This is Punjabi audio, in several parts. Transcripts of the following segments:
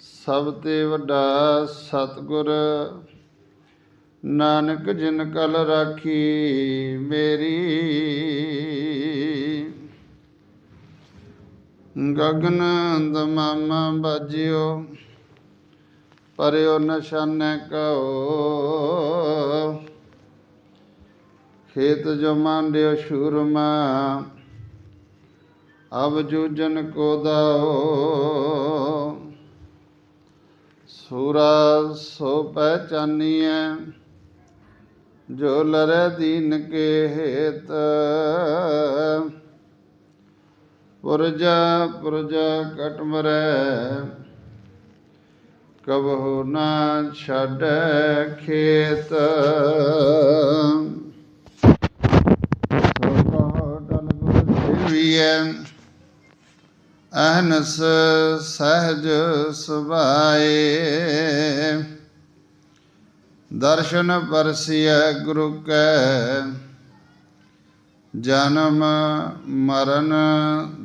ਸਭ ਤੇ ਵੱਡਾ ਸਤਿਗੁਰ, ਨਾਨਕ ਜਿਨ ਕਲ ਰਾਖੀ ਮੇਰੀ। ਗਗਨ ਦਮਾਮਾ ਬਾਜਿਓ, ਪਰਿਓ ਨਿਸ਼ਾਨੇ ਕਉ ਖੇਤ ਜੋ ਮਾਂਡਿਓ ਸ਼ੂਰਮਾ, ਅਬ ਜੂਜਨ ਕੋ ਦਾਓ ਸੂਰਾ ਸੋ ਪਹਿਚਾਨੀਐ ਜੋ ਲਰੇ ਦੀਨ ਕੇ ਹੇਤ। ਪੁਰਜਾ ਪੁਰਜਾ ਕਟ ਮਰੈ, ਕਬਹੁ ਨਾ ਛੱਡ ਖੇਤ। ਸੋ ਕਹੋ ਡਲ ਗੁਰ ਸੇਵੀਐ। ਅਹਨਸ ਸਹਜ ਸੁਭਾਏ। ਦਰਸ਼ਨ ਪਰਸਿਐ ਗੁਰੂ ਕੈ, ਜਨਮ ਮਰਨ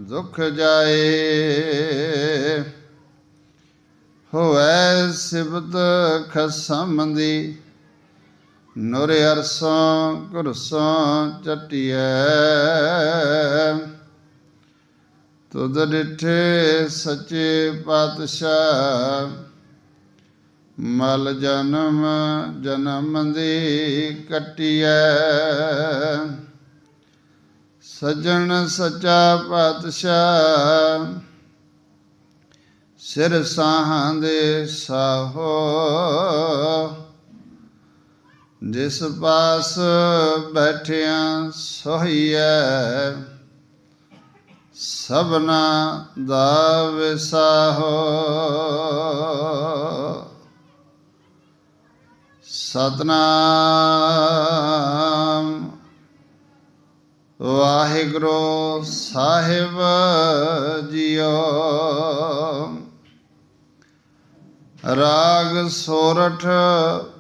ਦੁਖ ਜਾਏ। ਹੋਐ ਸਿਬਤ ਖਸਮ ਦੀ, ਨੁਰ ਅਰਸੋਂ ਕੁਰਸੋਂ ਚਟਿਐ। ਤੁਧ ਡਿਠੇ ਸੱਚੇ ਪਾਤਸ਼ਾਹ। ਮਲ ਜਨਮ ਜਨਮ ਦੀ ਕਟਿਐ। ਸਜਣ ਸੱਚਾ ਪਾਤਸ਼ਾਹ। ਸਿਰ ਸਾਹਾਂ ਦੇ ਸਾਹੋ। ਜਿਸ ਪਾਸ ਬੈਠਿਆ ਸੋਹੀਐ। ਸਭਨਾ ਦਾ ਵਿਸਾਹੋ। ਸਤਨਾਮ। ਵਾਹਿਗੁਰੂ ਸਾਹਿਬ ਜੀਓ। ਰਾਗ ਸੋਰਠ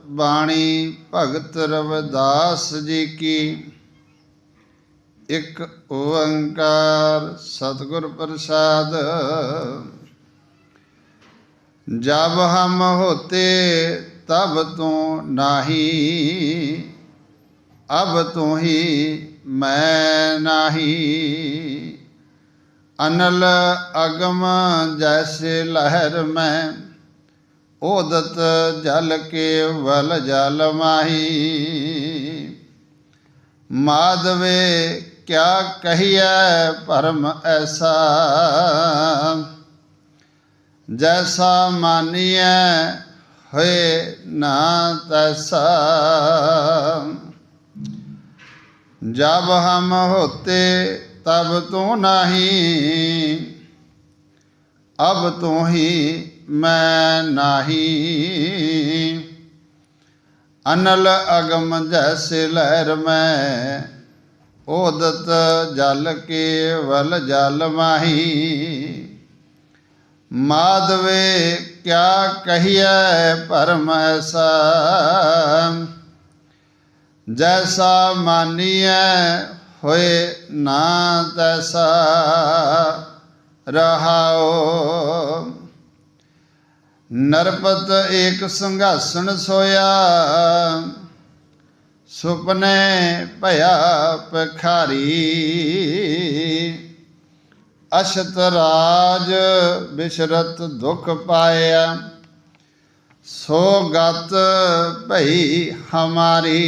ਬਾਣੀ ਭਗਤ ਰਵਿਦਾਸ ਜੀ ਕੀ। ਇੱਕ ਓੰਕਾਰ ਸਤਿਗੁਰ ਪ੍ਰਸਾਦ। ਜਬ ਹਮ ਹੋਤੇ ਤਬ ਤੂੰ ਨਾਹੀ, ਅਬ ਤੂੰ ਹੀ ਮੈਂ ਨਾਹੀ। ਅਨਲ ਅਗਮ ਜੈਸੇ ਲਹਿਰ ਮੈਂ, ਓਦਤ ਜਲ ਕੇ ਵਲ ਜਲ ਮਾਹੀ। ਮਾਧਵੇ ਕਿਆ ਕਹੀਐ ਭਰਮ ਐਸਾ? ਜੈਸਾ ਮਾਨੀਐ ਹੋਏ ਨਾ ਤੈਸਾ। ਜਬ ਹਮ ਹੋਤੇ ਤਬ ਤੂੰ ਨਹੀਂ, ਅਬ ਤੂੰ ਹੀ ਮੈਂ ਨਹੀਂ। ਅਨਲ ਅਗਮ ਜੈਸੇ ਲਹਿਰ ਮੈਂ ਓਦਤ ਜਲ ਕੇਵਲ ਜਲ ਮਾਹੀ। ਮਾਧਵੇ, ਕਿਆ ਕਹੀਐ ਪਰਮ ਐਸਾ? ਜੈਸਾ ਮਾਨੀਐ, ਹੋਏ ਨਾ ਤੈਸਾ। ਰਹਾਓ ਨਰਪਤ ਏਕ ਸੰਘਾਸਣ ਸੋਇਆ। ਸੁਪਨੇ ਭਇਆ ਪਖਾਰੀ ਅਸ਼ਤ ਰਾਜ ਬਿਸ਼ਰਤ ਦੁਖ ਪਾਇਆ। ਸੋ ਗਤ ਭਈ ਹਮਾਰੀ।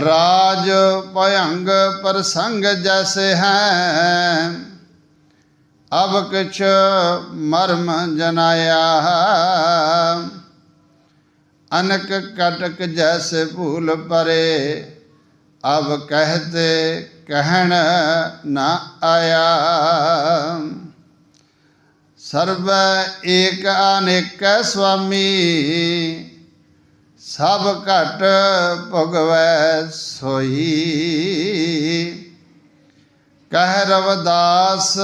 ਰਾਜ ਭਯੰਗ ਪ੍ਰਸੰਗ ਜੈਸੇ ਹੈ। ਅਬ ਕਿਛ ਮਰਮ ਜਨਾਇਆ। ਅਨਕ ਕਟਕ ਜੈਸੇ ਭੂਲ ਪਰੇ ਅਬ ਕਹਤੇ ਕਹਿਣ ਨਾ ਆਇਆ। ਸਰਬ ਏਕ ਅਨੇਕ ਸੁਆਮੀ, ਸਭ ਘਟ ਭਗਵੈ ਸੋਈ। ਕਹਿ ਰਵਦਾਸ,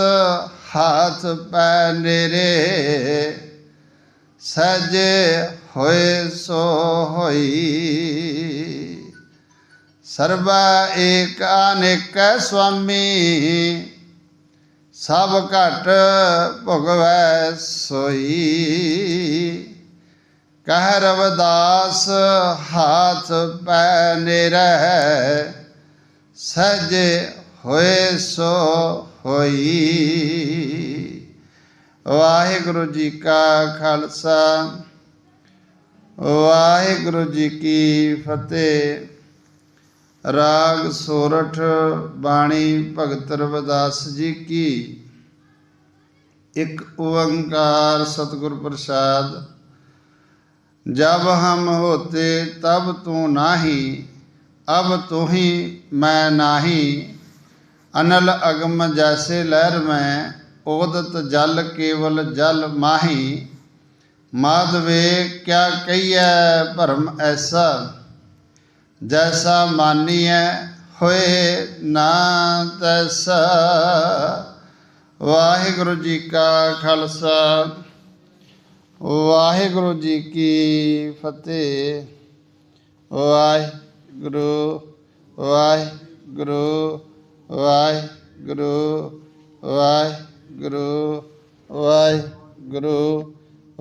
ਹਾਥ ਪੈ ਨੇਰੇ ਸਜੇ ਹੋਏ ਸੋ ਹੋਈ। ਸਰਬ ਏਕ ਅਨੇਕ ਸੁਆਮੀ, ਸਭ ਘਟ ਭਗਵੈ ਸੋਈ। ਕਹਿ ਰਵਦਾਸ, ਹਾਥ ਪੈ ਨਿਰਹਿ ਸਜੇ ਹੋਏ ਸੋ ਹੋਈ। ਵਾਹਿਗੁਰੂ ਜੀ ਕਾ ਖਾਲਸਾ। ਵਾਹਿਗੁਰੂ ਜੀ ਕੀ ਫਤਿਹ। ਰਾਗ ਸੋਰਠ, ਬਾਣੀ ਭਗਤ ਰਵਿਦਾਸ ਜੀ ਕੀ। ਇੱਕ ਓੰਕਾਰ ਸਤਿਗੁਰ ਪ੍ਰਸਾਦ। ਜਬ ਹਮ ਹੋਤੇ ਤਬ ਤੂੰ ਨਾਹੀ, ਅਬ ਤੂੰ ਹੀ ਮੈਂ ਨਾਹੀ। ਅਨਲ ਅਗਮ ਜੈਸੇ ਲਹਿਰ ਮੈਂ ਉਦਤ ਜਲ ਕੇਵਲ ਜਲ ਮਾਹੀ। ਮਾਧਵੇ ਕਿਆ ਕਹੀਐ ਭਰਮ ਐਸਾ? ਜੈਸਾ ਮਾਨੀਐ ਹੋਏ ਨਾ ਤੈਸਾ। ਵਾਹਿਗੁਰੂ ਜੀ ਕਾ ਖਾਲਸਾ। ਵਾਹਿਗੁਰੂ ਜੀ ਕੀ ਫਤਿਹ। ਵਾਹਿਗੁਰੂ ਵਾਹਿਗੁਰੂ ਵਾਹਿਗੁਰੂ ਵਾਹਿਗੁਰੂ ਵਾਹਿਗੁਰੂ।